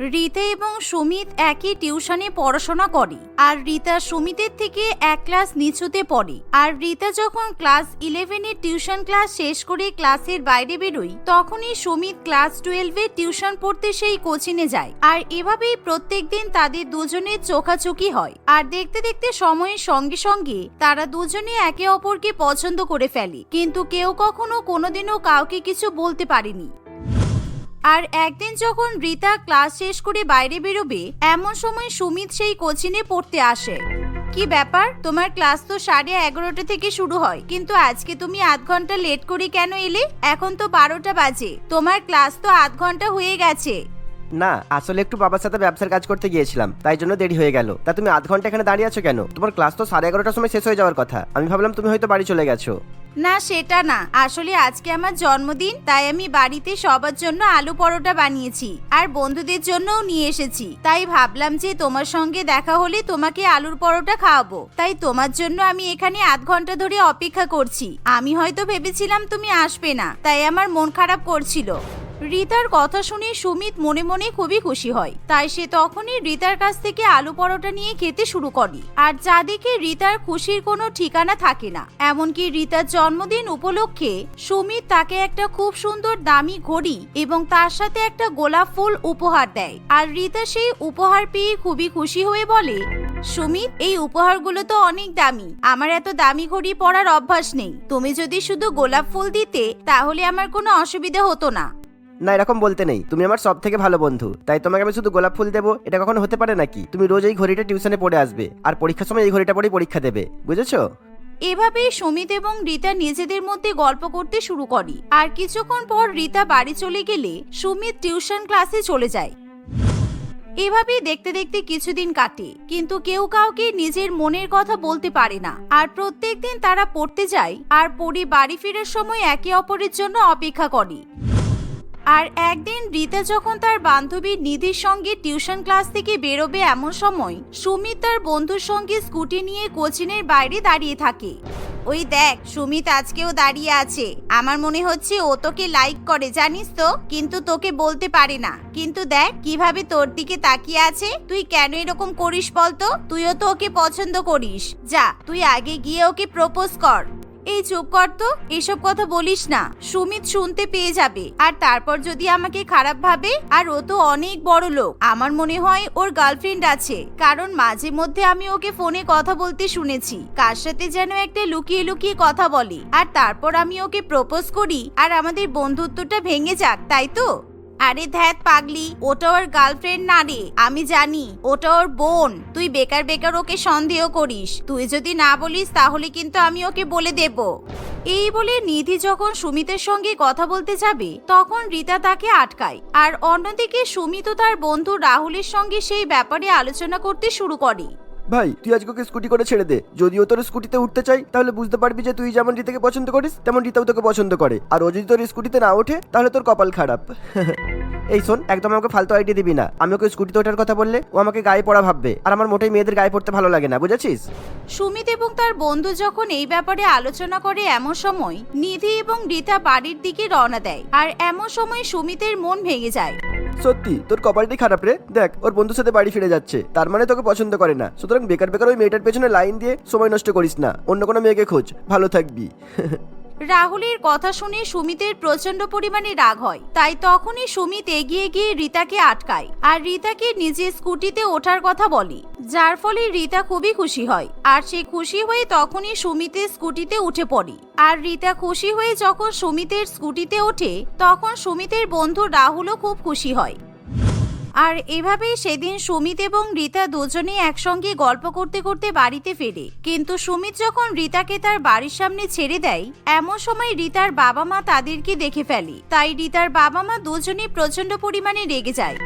রীতা এবং সুমিত একই টিউশনে পড়াশোনা করে। আর রীতা সুমিতের থেকে এক ক্লাস নিচুতে পড়ে। আর রীতা যখন ক্লাস ইলেভেনের টিউশন ক্লাস শেষ করে ক্লাসের বাইরে বেরোয়, তখনই সুমিত ক্লাস টুয়েলভে টিউশন পড়তে সেই কোচিনে যায়। আর এভাবেই প্রত্যেক দিন তাদের দুজনের চোখাচোখি হয়। আর দেখতে দেখতে সময়ের সঙ্গে সঙ্গে তারা দুজনে একে অপরকে পছন্দ করে ফেলে। কিন্তু কেউ কখনো কোনোদিনও কাউকে কিছু বলতে পারেনি। আর একদিন যখন রীতা ক্লাস শেষ করে বাইরে বেরোবে, এমন সময় সুমিত সেই কোচিনে পড়তে আসে। কি ব্যাপার? তোমার ক্লাস তো সাড়ে এগারোটা থেকে শুরু হয়, কিন্তু আজকে তুমি আধ ঘণ্টা লেট করে কেন এলে? এখন তো বারোটা বাজে। তোমার ক্লাস তো আধ ঘণ্টা হয়ে গেছে। না, আসলে একটু বাবার সাথে ব্যবসার কাজ করতে গিয়েছিলাম, তাই জন্য দেরি হয়ে গেল। তা তুমি আধ ঘণ্টা এখানে দাঁড়িয়ে আছো কেন? তোমার ক্লাস তো সাড়ে এগারোটার সময় শেষ হয়ে যাওয়ার কথা। আমি ভাবলাম তুমি হয়তো বাড়ি চলে গেছো। না, সেটা না। আসলে আজকে আমার জন্মদিন, তাই আমি বাড়িতে সবার জন্য আলু পরোটা বানিয়েছি, আর বন্ধুদের জন্যও নিয়ে এসেছি। তাই ভাবলাম যে তোমার সঙ্গে দেখা হলে তোমাকে আলুর পরোটা খাওয়াবো। তাই তোমার জন্য আমি এখানে আধ ঘণ্টা ধরে অপেক্ষা করছি। আমি হয়তো ভেবেছিলাম তুমি আসবে না, তাই আমার মন খারাপ করছিল। রিতার কথা শুনে সুমিত মনে মনে খুবই খুশি হয়। তাই সে তখনই রিতার কাছ থেকে আলু পরোটা নিয়ে খেতে শুরু করে। আর যা দেখে রিতার খুশির কোনো ঠিকানা থাকে না। এমনকি রিতার জন্মদিন উপলক্ষে সুমিত তাকে একটা খুব সুন্দর দামি ঘড়ি এবং তার সাথে একটা গোলাপ ফুল উপহার দেয়। আর রিতা সেই উপহার পেয়ে খুবই খুশি হয়ে বলে, সুমিত, এই উপহারগুলো তো অনেক দামি। আমার এত দামি ঘড়ি পরার অভ্যাস নেই। তুমি যদি শুধু গোলাপ ফুল দিতে, তাহলে আমার কোনো অসুবিধা হতো না। না, এরকম বলতে নেই। তুমি আমার সব থেকে ভালো বন্ধু। তাই তোমাকে আমি শুধু গোলাপ ফুল দেবো, এটা কখনো হতে পারে নাকি? তুমি রোজ এই ঘড়িটা টিউশনে পড়ে আসবে, আর পরীক্ষার সময় এই ঘড়িটা পরে পরীক্ষা দেবে। বুঝেছ? এভাবেই সুমিত এবং রীতা নিজেদের মধ্যে গল্প করতে শুরু করে। আর কিছুক্ষণ পর রীতা বাড়ি চলে গেলে সুমিত টিউশন ক্লাসে চলে যায়। এভাবেই দেখতে দেখতে কিছুদিন কাটে, কিন্তু কেউ কাউকে নিজের মনের কথা বলতে পারে না। আর প্রত্যেকদিন তারা পড়তে যায়, আর পড়ে বাড়ি ফেরার সময় একে অপরের জন্য অপেক্ষা করে। আর একদিন রীতা যখন তার বান্ধবী নিধির সঙ্গে টিউশন ক্লাস থেকে বেরোবে এমন সময়, সুমিত তার বন্ধুর সঙ্গে স্কুটি নিয়ে কোচিনের বাইরে দাঁড়িয়ে থাকে। ওই দেখ, সুমিত আজকেও দাঁড়িয়ে আছে। আমার মনে হচ্ছে ও তোকে লাইক করে, জানিস তো? কিন্তু তোকে বলতে পারে না। কিন্তু দেখ, কীভাবে তোর দিকে তাকিয়ে আছে? তুই কেন এরকম করিস বলতো? তুইও তো ওকে পছন্দ করিস। যা, তুই আগে গিয়ে ওকে প্রপোজ কর। এই চুপ কর তো, এসব কথা বলিস না। সুমিত শুনতে পেয়ে যাবে। আর তারপর যদি আমাকে খারাপ ভাবে, আর ও তো অনেক বড় লোক, আমার মনে হয় ওর গার্লফ্রেন্ড আছে। কারণ মাঝে মধ্যে আমি ওকে ফোনে কথা বলতে শুনেছি, কার সাথে যেন একটা লুকিয়ে লুকিয়ে কথা বলে। আর তারপর আমি ওকে প্রপোজ করি, আর আমাদের বন্ধুত্বটা ভেঙে যাক, তাই তো? আরে ধ্যাত পাগলি, ওটা ওর গার্লফ্রেন্ড না রে আমি জানি, ওটা ওর বোন। তুই বেকার বেকার ওকে সন্দেহ করিস। তুই যদি না বলিস, তাহলে কিন্তু আমি ওকে বলে দেব। এই বলে নিধি যখন সুমিতের সঙ্গে কথা বলতে যাবে, তখন রীতা তাকে আটকায়। আর অন্যদিকে সুমিত তার বন্ধু রাহুলের সঙ্গে সেই ব্যাপারে আলোচনা করতে শুরু করে। ভাই তুই আজকে ওকে স্কুটি করে ছেড়ে দে। যদিও তোর স্কুটিতে উঠতে চাই তাহলে বুঝতে পারবি যে তুই যেমন রীতাকে পছন্দ করিস তেমন রীতাও তোকে পছন্দ করে। আর ও যদি তোর স্কুটিতে না ওঠে তাহলে তোর কপাল খারাপ। এই শোন একদম আমাকে ফালতু আইডিয়া দিবি না। আমি ওকে স্কুটিতে ওঠার কথা বললে ও আমাকে গায়ে পড়া ভাববে। আর আমার মোটেই মেয়েদের গায়ে পড়তে ভালো লাগে না বুঝেছিস? সুমিত এবং তার বন্ধু যখন এই ব্যাপারে আলোচনা করে এমন সময় নিধি এবং রীতা বাড়ির দিকে রওনা দেয়। আর এমন সময় সুমিতের মন ভেঙে যায়। সত্যি তোর কপালটি খারাপ রে। দেখ ওর বন্ধুর সাথে বাড়ি ফিরে যাচ্ছে। তার মানে তোকে পছন্দ করে না। সুতরাং বেকার বেকার ওই মেয়েটার পেছনে লাইন দিয়ে সময় নষ্ট করিস না। অন্য কোনো মেয়েকে খোঁজ। ভালো থাকবি। রাহুলের কথা শুনে সুমিতের প্রচণ্ড পরিমাণে রাগ হয়। তাই তখনই সুমিত এগিয়ে গিয়ে রীতাকে আটকায় আর রীতাকে নিজের স্কুটিতে ওঠার কথা বলে। যার ফলে রীতা খুবই খুশি হয় আর সে খুশি হয়ে তখনই সুমিতের স্কুটিতে উঠে পড়ে। আর রীতা খুশি হয়ে যখন সুমিতের স্কুটিতে ওঠে, তখন সুমিতের বন্ধু রাহুলও খুব খুশি হয়। আর এভাবেই সেদিন সুমিত এবং রীতা দুজনে একসঙ্গে গল্প করতে করতে বাড়িতে ফেরে। কিন্তু সুমিত যখন রীতাকে তার বাড়ির সামনে ছেড়ে দেয় এমন সময় রীতার বাবা মা তাদেরকে দেখে ফেলে। তাই রীতার বাবা মা দুজনেই প্রচণ্ড পরিমাণে রেগে যায়।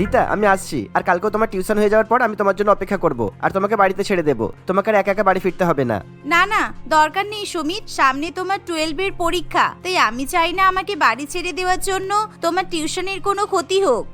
রীতা আমি আসছি। আর কালকেও তোমার টিউশন হয়ে যাওয়ার পর আমি তোমার জন্য অপেক্ষা করব। আর তোমাকে বাড়িতে ছেড়ে দেবো। তোমাকে আর একা একা বাড়ি ফিরতে হবে না। না না দরকার নেই সুমিত। সামনে তোমার টুয়েলভের পরীক্ষা। তাই আমি চাই না আমাকে বাড়ি ছেড়ে দেওয়ার জন্য তোমার টিউশনের কোনো ক্ষতি হোক।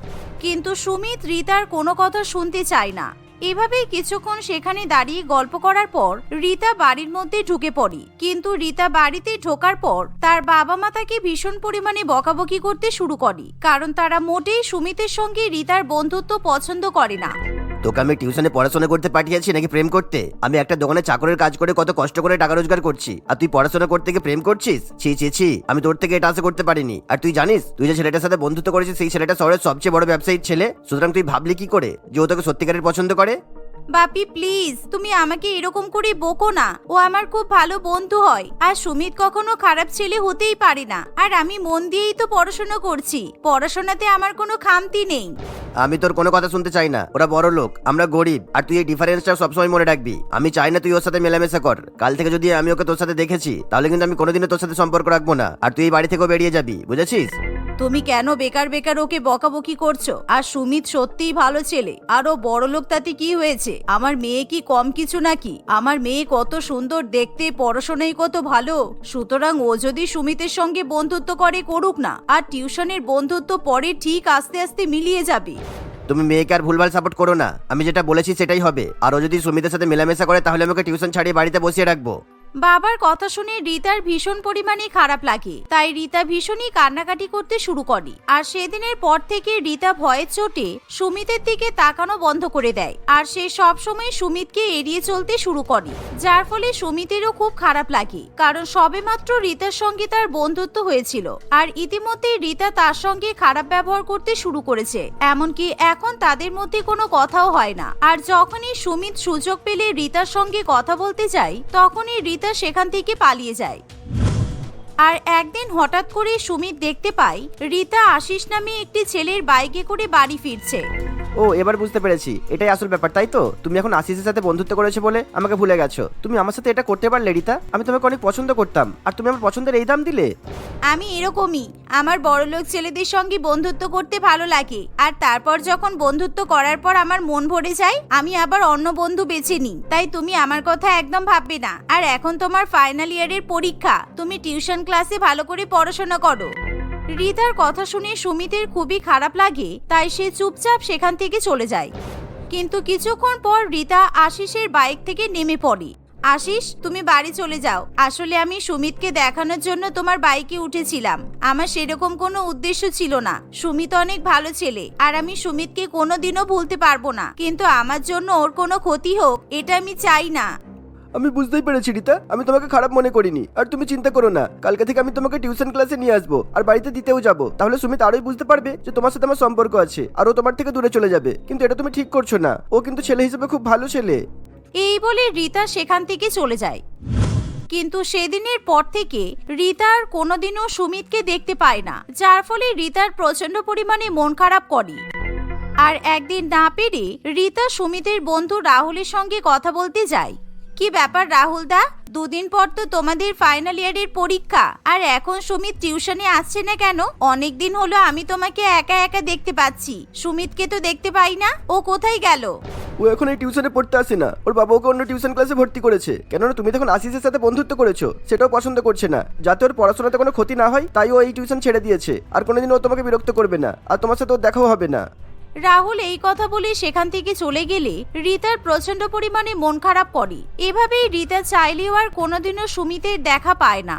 কিন্তু সুমিত রিতার কোনো কথা শুনতে চায় না। এভাবেই কিছুক্ষণ সেখানে দাঁড়িয়ে গল্প করার পর রিতা বাড়ির মধ্যে ঢুকে পড়ে। কিন্তু রিতা বাড়িতে ঢোকার পর তার বাবা মা তাকে ভীষণ পরিমাণে বকাবকি করতে শুরু করে। কারণ তারা মোটেই সুমিতের সঙ্গে রিতার বন্ধুত্ব পছন্দ করে না। তোকে আমি টিউশনে পড়াশোনা করতে পাঠিয়েছি নাকি প্রেম করতে? আমি একটা দোকানে চাকরের কাজ করে কত কষ্ট করে টাকা রোজগার করছি। আর তুই পড়াশোনা করতে গিয়ে প্রেম করছিস? ছি ছি ছি, আমি তোর থেকে এটা আশা করতে পারিনি। আর তুই জানিস, তুই যে ছেলেটার সাথে বন্ধুত্ব করেছিস, সেই ছেলেটা শহরের সবচেয়ে বড় ব্যবসায়ীর ছেলে? সুতরাং তুই ভাবলি কি করে? যে ও তোকে সত্যিকারের পছন্দ করে? বাপি, প্লিজ, তুমি আমাকে এরকম করে বকো না। ও আমার খুব ভালো বন্ধু হয়। আর সুমিত কখনো খারাপ ছেলে হতেই পারে না। আর আমি মন দিয়েই তো পড়াশোনা করছি। পড়াশোনাতে আমার কোনো খামতি নেই। আমি তোর কোনো কথা শুনতে চাই না। ওরা বড় লোক, আমরা গরিব, আর তুই এই ডিফারেন্সটা সবসময় মনে রাখবি। আমি চাই না তুই ওর সাথে মেলামেশা কর। কাল থেকে যদি আমি ওকে তোর সাথে দেখেছি, তাহলে কিন্তু আমি কোনোদিনও তোর সাথে সম্পর্ক রাখব না। আর তুই এই বাড়ি থেকেও বেরিয়ে যাবি, বুঝেছিস? তুমি কেন বেকার বেকার ওকে বকাবকি করছ? আর সুমিত সত্যিই ভালো ছেলে। আরও বড় লোক, তাতে কি হয়েছে? আমার মেয়ে কি কম কিছু নাকি? আমার মেয়ে কত সুন্দর, দেখতে পড়াশোনাই কত ভালো। সুতরাং ও যদি সুমিতের সঙ্গে বন্ধুত্ব করে, করুক না। আর টিউশনের বন্ধুত্ব পরে ঠিক আস্তে আস্তে মিলিয়ে যাবে। তুমি মেয়েকে আর ভুলভাল সাপোর্ট করো না। আমি যেটা বলেছি সেটাই হবে। আর ও যদি সুমিতের সাথে মেলামেশা করে, তাহলে আমাকে টিউশন ছাড়িয়ে বাড়িতে বসিয়ে রাখব। বাবার কথা শুনে রিতার ভীষণ পরিমাণে খারাপ লাগে। তাই রিতা ভীষণই কান্নাকাটি করতে শুরু করে। আর সেদিনের পর থেকে রিতা ভয়ের চোটে সুমিতের দিকে তাকানো বন্ধ করে দেয়। আর সে সবসময় সুমিতকে এড়িয়ে চলতে শুরু করে। যার ফলে সুমিতেরও খুব খারাপ লাগে। কারণ সবেমাত্র রিতার সঙ্গে তার বন্ধুত্ব হয়েছিল। আর ইতিমধ্যে রিতা তার সঙ্গে খারাপ ব্যবহার করতে শুরু করেছে। এমনকি এখন তাদের মধ্যে কোনো কথাও হয় না। আর যখনই সুমিত সুযোগ পেলে রিতার সঙ্গে কথা বলতে যায়, তখনই রিতা সেখান থেকে পালিয়ে যায়। আর একদিন হঠাৎ করে সুমিত দেখতে পায়, রীতা আশিস নামে একটি ছেলের বাইকে করে বাড়ি ফিরছে। ও, এবার বুঝতে পেরেছি। এটাই আসল ব্যাপার, তাই তো? তুমি এখন আশিসের সাথে বন্ধুত্ব করেছ বলে আমাকে ভুলে গেছো। তুমি আমার সাথে এটা করতে পারলে, রিতা? আমি তোমাকে অনেক পছন্দ করতাম। আর তুমি আমার পছন্দের এই দাম দিলে? আমি এরকমই। আমার বড়লোক ছেলেদের সঙ্গে বন্ধুত্ব করতে ভালো লাগে। আর তারপর যখন বন্ধুত্ব করার পর আমার মন ভরে যায়, আমি আবার অন্য বন্ধু বেছে নিই। তাই তুমি আমার কথা একদম ভাববে না। আর এখন তোমার ফাইনাল ইয়ারের পরীক্ষা। তুমি টিউশন ক্লাসে ভালো করে পড়াশোনা করো। রিতার কথা শুনে সুমিতের খুবই খারাপ লাগে, তাই সে চুপচাপ সেখান থেকে চলে যায়। কিন্তু কিছুক্ষণ পর রিতা আশিসের বাইক থেকে নেমে পড়ে। আশিস, তুমি বাড়ি চলে যাও। আসলে আমি সুমিতকে দেখানোর জন্য তোমার বাইকে উঠেছিলাম। আমার সেরকম কোনো উদ্দেশ্য ছিল না। সুমিত অনেক ভালো ছেলে, আর আমি সুমিতকে কোনোদিনও ভুলতে পারব না। কিন্তু আমার জন্য ওর কোনো ক্ষতি হোক, এটা আমি চাই না। আমি বুঝতেই পেরেছি, রিতা। আমি তোমাকে খারাপ মনে করিনি। আর তুমি চিন্তা করো না। কালকে থেকে আমি তোমাকে টিউশন ক্লাসে নিয়ে আসব। আর বাড়িতে দিতেও যাব। তাহলে সুমিত আরোই বুঝতে পারবে যে তোমার সাথে আমার সম্পর্ক আছে। আর ও তোমার থেকে দূরে চলে যাবে। কিন্তু এটা তুমি ঠিক করছ না। ও কিন্তু ছেলে হিসেবে খুব ভালো ছেলে। এই বলে রিতা সেখান থেকে চলে যায়। কিন্তু সেদিনের পর থেকে রিতা আর কোনোদিনও সুমিতকে দেখতে পায় না। যার ফলে রিতার প্রচণ্ড পরিমাণে মন খারাপ করে। আর একদিন না পেরে রিতা সুমিতের বন্ধু রাহুলের সঙ্গে কথা বলতে যায়। কি ব্যাপার রাহুল দা? দুদিন পর তো তোমাদের ফাইনাল ইয়ারের পরীক্ষা। আর এখন সুমিত টিউশনে আসছে না কেন? অনেক দিন হলো আমি তোমাকে একা একা দেখতে পাচ্ছি। সুমিতকে তো দেখতে পাই না। ও কোথায় গেল? ও এখন এই টিউশনে পড়তে আসে না। ওর বাবা ওকে অন্য টিউশন ক্লাসে ভর্তি করেছে। কেননা তুমি তখন আশিসের সাথে বন্ধুত্ব করেছ, সেটাও পছন্দ করছে না। যাতে ওর পড়াশোনাতে কোনো ক্ষতি না হয়, তাই ও এই টিউশন ছেড়ে দিয়েছে। আর কোনোদিন ও তোমাকে বিরক্ত করবে না। আর তোমার সাথে ওর দেখাও হবে না। রাহুল এই কথা বলে সেখান থেকে চলে গেলে রিতার প্রচণ্ড পরিমাণে মন খারাপ করে। এভাবেই রিতা চাইলেও আর কোনোদিনও সুমিতের দেখা পায় না।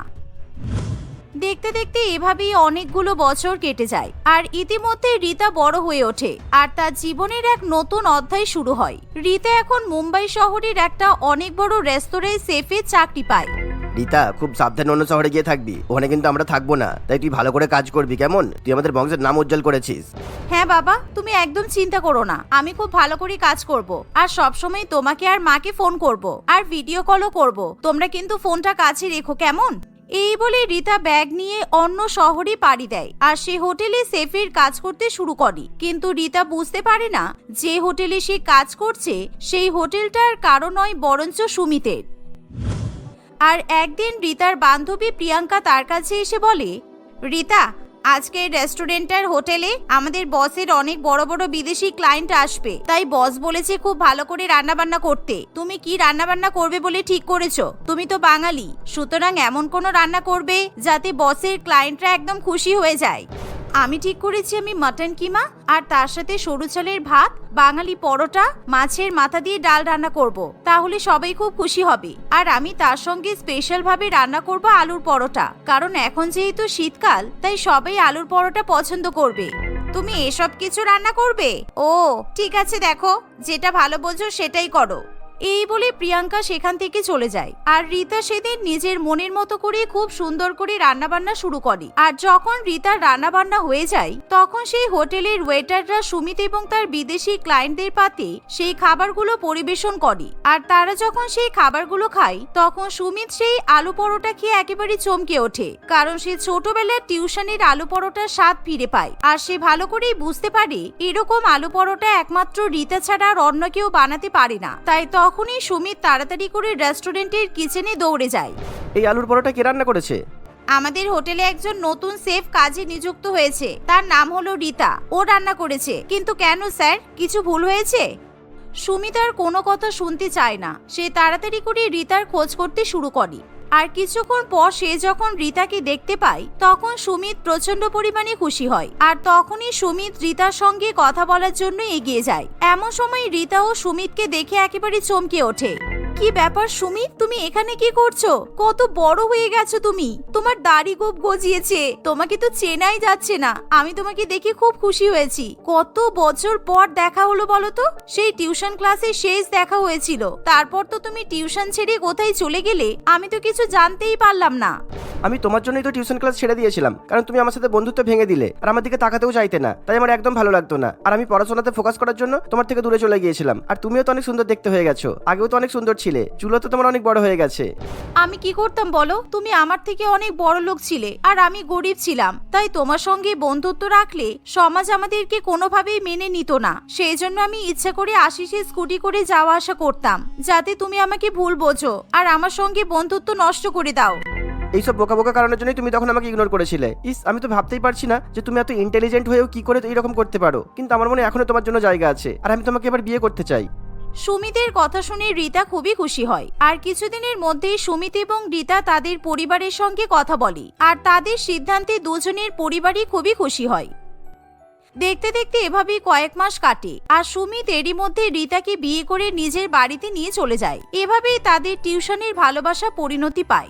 দেখতে দেখতে এভাবেই অনেকগুলো বছর কেটে যায় আর ইতিমধ্যে রিতা বড় হয়ে ওঠে আর তার জীবনের এক নতুন অধ্যায় শুরু হয়। রিতা এখন মুম্বাই শহরের একটা অনেক বড় রেস্তোরাঁয় সেফে চাকরি পায়। রিতা, খুব সাবধানে অন্য শহরে গিয়ে থাকবি। ওখানে কিন্তু আমরা থাকব না। তাই তুই ভালো করে কাজ করবি, কেমন? তুই আমাদের বংশের নাম উজ্জ্বল করেছিস। হ্যাঁ বাবা, তুমি একদম চিন্তা করো না। আমি খুব ভালো করে কাজ করব। আর সবসময় তোমাকে আর মাকে ফোন করব। আর ভিডিও কলও করব। তোমরা কিন্তু ফোনটা কাছে রেখো, কেমন? এই বলে রিতা ব্যাগ নিয়ে অন্য শহরে পাড়ি দেয়। আর সে হোটেলে সেফের কাজ করতে শুরু করে। কিন্তু রিতা বুঝতে পারে না, যে হোটেলে সে কাজ করছে, সেই হোটেলটার কারণ নয়, বরঞ্চ সুমিতের। আর একদিন রিতার বান্ধবী প্রিয়াঙ্কা তার কাছে এসে বলে, রিতা, আজকে রেস্টুরেন্টের হোটেলে আমাদের বসের অনেক বড় বড় বিদেশি ক্লায়েন্ট আসবে। তাই বস বলেছে খুব ভালো করে রান্না বান্না করতে। তুমি কি রান্না বান্না করবে বলে ঠিক করেছ? তুমি তো বাঙালি। সুতরাং এমন কোনো রান্না করবে যাতে বসের ক্লায়েন্টরা একদম খুশি হয়ে যায়। আমি ঠিক করেছি আমি মাটন কিমা, আর তার সাথে সরু চালের ভাত, বাঙালি পরোটা, মাছের মাথা দিয়ে ডাল রান্না করব। তাহলে সবাই খুব খুশি হবে। আর আমি তার সঙ্গে স্পেশাল ভাবে রান্না করব আলুর পরোটা। কারণ এখন যেহেতু শীতকাল, তাই সবাই আলুর পরোটা পছন্দ করবে। তুমি এসব কিছু রান্না করবে? ও, ঠিক আছে দেখো। যেটা ভালো বোঝো সেটাই করো। এই বলে প্রিয়াঙ্কা সেখান থেকে চলে যায়। আর রীতা সেদিন নিজের মনের মতো করে খুব সুন্দর করে রান্নাবান্না শুরু করে। আর যখন রীতার রান্নাবান্না হয়ে যায়, তখন সেই হোটেলের ওয়েটাররা সুমিত এবং তার বিদেশি ক্লায়েন্টদের পাতে সেই খাবারগুলো পরিবেশন করে। আর তারা যখন সেই খাবারগুলো খায়, তখন সুমিত সেই আলু পরোটা খেয়ে একেবারে চমকে ওঠে। কারণ সে ছোটবেলার টিউশনের আলু পরোটার স্বাদ ফিরে পায়। আর সে ভালো করেই বুঝতে পারে, এরকম আলু পরোটা একমাত্র রীতা ছাড়া আর অন্য কেউ বানাতে পারে না। তাই তখনই সুমিত তাড়াতাড়ি করে রেস্টুরেন্টের কিচেনে দৌড়ে যায়। এই আলুর পরোটা কে রান্না করেছে? আমাদের হোটেলে একজন নতুন সেফ কাজে নিযুক্ত হয়েছে। তার নাম হলো রীতা। ও রান্না করেছে। কিন্তু কেন স্যার? কিছু ভুল হয়েছে? সুমিত আর কোনো কথা শুনতে চায় না। সে তাড়াতাড়ি করে রীতার খোঁজ করতে শুরু করে। আর কিছুক্ষণ পর সে যখন রীতাকে দেখতে পায়, তখন সুমিত প্রচণ্ড পরিমাণে খুশি হয়। আর তখনই সুমিত রীতার সঙ্গে কথা বলার জন্য এগিয়ে যায়। এমন সময় রীতা ও সুমিতকে দেখে একেবারে চমকে ওঠে। কি ব্যাপার সুমিত তুমি এখানে কি করছ? কত বড় হয়ে গেছো তুমি। তোমার দাড়ি গোপ গজিয়েছে। তোমাকে তো চেনাই যাচ্ছে না। আমি তোমাকে দেখে খুব খুশি হয়েছি। কত বছর পর দেখা হলো বলো তো? সেই টিউশন ক্লাসে শেষ দেখা হয়েছিল। তারপর তো তুমি টিউশন ছেড়ে কোথায় চলে গেলে? আমি তো কিছু জানতেই পারলাম না। আমি তোমার জন্যই তো টিউশন ক্লাস ছেড়ে দিয়েছিলাম। কারণ তুমি আমার সাথে বন্ধুত্ব ভেঙে দিলে। আর আমার দিকে তাকাতেও চাইতে না। তাই আমার একদম ভালো লাগতো না। আর আমি পড়াশোনাতে ফোকাস করার জন্য তোমার থেকে দূরে চলে গিয়েছিলাম। আর তুমিও তো অনেক সুন্দর দেখতে হয়ে গেছো। আগেও তো অনেক সুন্দর ছিলে। চুলো তো তোমার অনেক বড় হয়ে গেছে। আমি কি করতাম বলো? তুমি আমার থেকে অনেক বড় লোক ছিলে আর আমি গরিব ছিলাম। তাই তোমার সঙ্গে বন্ধুত্ব রাখলে সমাজ আমাদেরকে কোনোভাবেই মেনে নিত না। সেই জন্য আমি ইচ্ছা করে আশিসে স্কুটি করে যাওয়া আসা করতাম যাতে তুমি আমাকে ভুল বোঝো আর আমার সঙ্গে বন্ধুত্ব নষ্ট করে দাও। এইসব বোকা বোকা কারণের জন্যই তুমি তখন আমাকে ইগনোর করেছিলে। ইস আমি তো ভাবতেই পারছি না যে তুমি এত ইন্টেলিজেন্ট হয়েও কি করে এইরকম করতে পারো। কিন্তু আমার মনে এখনও তোমার জন্য জায়গা আছে আর আমি তোমাকে এবার বিয়ে করতে চাই। সুমিতের কথা শুনে রীতা খুবই খুশি হয়। আর কিছুদিনের মধ্যেই সুমিত এবং রীতা তাদের পরিবারের সঙ্গে কথা বলে। আর তাদের সিদ্ধান্তে দুজনের পরিবারই খুবই খুশি হয়। দেখতে দেখতে এভাবেই কয়েক মাস কাটে। আর সুমিত এরই মধ্যে রীতাকে বিয়ে করে নিজের বাড়িতে নিয়ে চলে যায়। এভাবেই তাদের টিউশনের ভালোবাসা পরিণতি পায়।